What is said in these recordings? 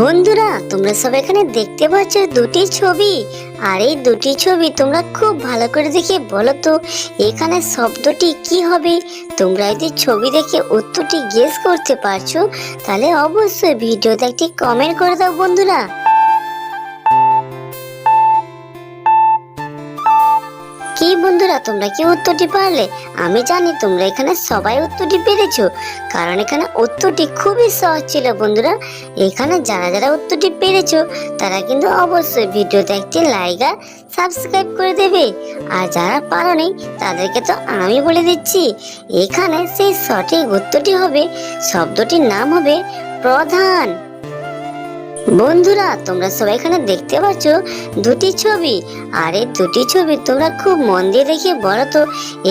বন্ধুরা, তোমরা সব এখানে দেখতে পাচ্ছ দুটি ছবি। আর এই দুটি ছবি তোমরা খুব ভালো করে দেখে বলো তো, এখানে শব্দটি কি হবে? তোমরা যদি ছবি দেখে উত্তরটি গেস করতে পারছ, তাহলে অবশ্যই ভিডিওতে একটি কমেন্ট করে দাও বন্ধুরা। কি বন্ধুরা, তোমরা কি উত্তরটি পারলে? আমি জানি তোমরা এখানে সবাই উত্তরটি পেরেছ, কারণ এখানে উত্তরটি খুবই সহজ ছিল বন্ধুরা। এখানে যারা যারা উত্তরটি পেরেছ, তারা কিন্তু অবশ্যই ভিডিওতে একটি লাইক আর সাবস্ক্রাইব করে দেবে। আর যারা পারোনি তাদেরকে তো আমি বলে দিচ্ছি, এখানে সেই সঠিক উত্তরটি হবে, শব্দটির নাম হবে প্রধান। বন্ধুরা, তোমরা সবাই এখানে দেখতে পাচ্ছ দুটি ছবি। আর এই দুটি ছবি তোমরা খুব মন দিয়ে দেখে বলো তো,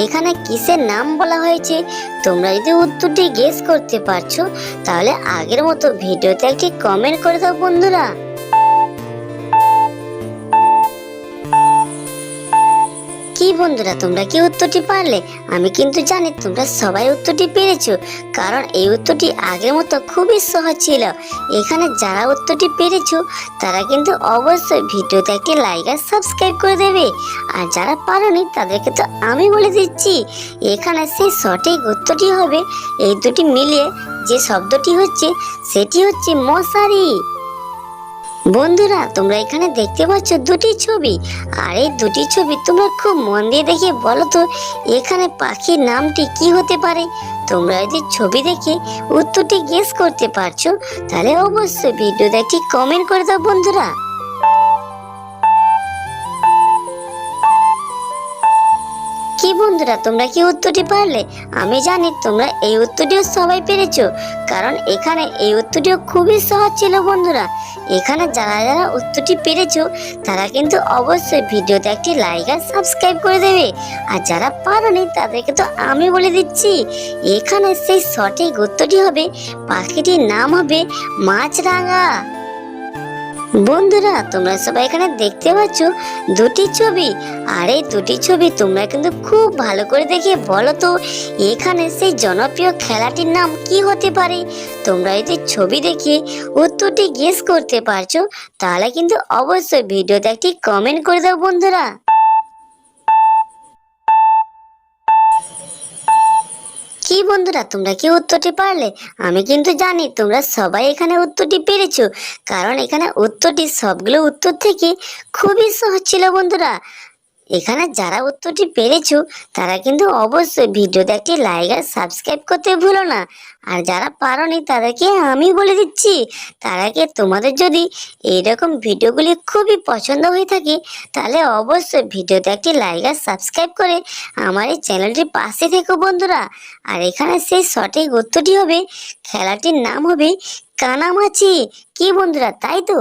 এখানে কিসের নাম বলা হয়েছে? তোমরা যদি উত্তরটি গেস করতে পারছ, তাহলে আগের মতো ভিডিওতে একটি কমেন্ট করে দাও বন্ধুরা। বন্ধুরা, তোমরা কি উত্তরটি পারলে? আমি কিন্তু জানি তোমরা সবাই উত্তরটি পেরেছ, কারণ এই উত্তরটি আগের মতো খুবই সহজ ছিল। এখানে যারা উত্তরটি পেরেছ, তারা কিন্তু অবশ্যই ভিডিওতে একটি লাইক আর সাবস্ক্রাইব করে দেবে। আর যারা পারোনি, তাদেরকে তো আমি বলে দিচ্ছি, এখানে সেই সঠিক উত্তরটি হবে, এই দুটি মিলিয়ে যে শব্দটি হচ্ছে, সেটি হচ্ছে মশারি। বন্ধুরা, তোমরা এখানে দেখতে পাচ্ছ দুটি ছবি। আর এই দুটি ছবি তোমরা খুব মন দিয়ে দেখে বলো তো, এখানে পাখির নামটি কি হতে পারে? তোমরা যদি ছবি দেখে উত্তরটি গেস করতে পারছ, তাহলে অবশ্যই ভিডিওতে একটি কমেন্ট করে দাও বন্ধুরা। কি বন্ধুরা, তোমরা কি উত্তরটি পারলে? আমি জানি তোমরা এই উত্তরটিও সবাই পেরেছ, কারণ এখানে এই উত্তরটিও খুবই সহজ ছিল বন্ধুরা। এখানে যারা যারা উত্তরটি পেরেছ, তারা কিন্তু অবশ্যই ভিডিওতে একটি লাইক আর সাবস্ক্রাইব করে দেবে। আর যারা পারোনি, তাদেরকে তো আমি বলে দিচ্ছি, এখানে সেই সঠিক উত্তরটি হবে, পাখিটির নাম হবে মাছরাঙা। বন্ধুরা, তোমরা সবাই এখানে দেখতে পাচ্ছ দুটি ছবি। আর এই দুটি ছবি তোমরা কিন্তু খুব ভালো করে দেখে বলো তো, এখানে সেই জনপ্রিয় খেলাটির নাম কি হতে পারে? তোমরা যদি ছবি দেখে উত্তরটি গেস করতে পারছ, তাহলে কিন্তু অবশ্যই ভিডিওতে একটি কমেন্ট করে দাও বন্ধুরা। কি বন্ধুরা, তোমরা কি উত্তরটি পারলে? আমি কিন্তু জানি, তোমরা সবাই এখানে উত্তরটি পেরেছ। কারণ এখানে উত্তরটি সবগুলো উত্তর থেকে খুবই সহজ ছিল বন্ধুরা। এখানে যারা উত্তরটি পেরেছ, তারা কিন্তু অবশ্যই ভিডিওতে একটি লাইক আর সাবস্ক্রাইব করতে ভুলো না। আর যারা পারোনি, তাদেরকে আমি বলে দিচ্ছি তারাকে তোমাদের যদি এইরকম ভিডিওগুলি খুবই পছন্দ হয়ে থাকে, তাহলে অবশ্যই ভিডিওতে একটি লাইক আর সাবস্ক্রাইব করে আমার এই চ্যানেলটির পাশে থেকো বন্ধুরা। আর এখানে সেই সঠিক উত্তরটি হবে, খেলাটির নাম হবে কানামাছি। কি বন্ধুরা, তাই তো?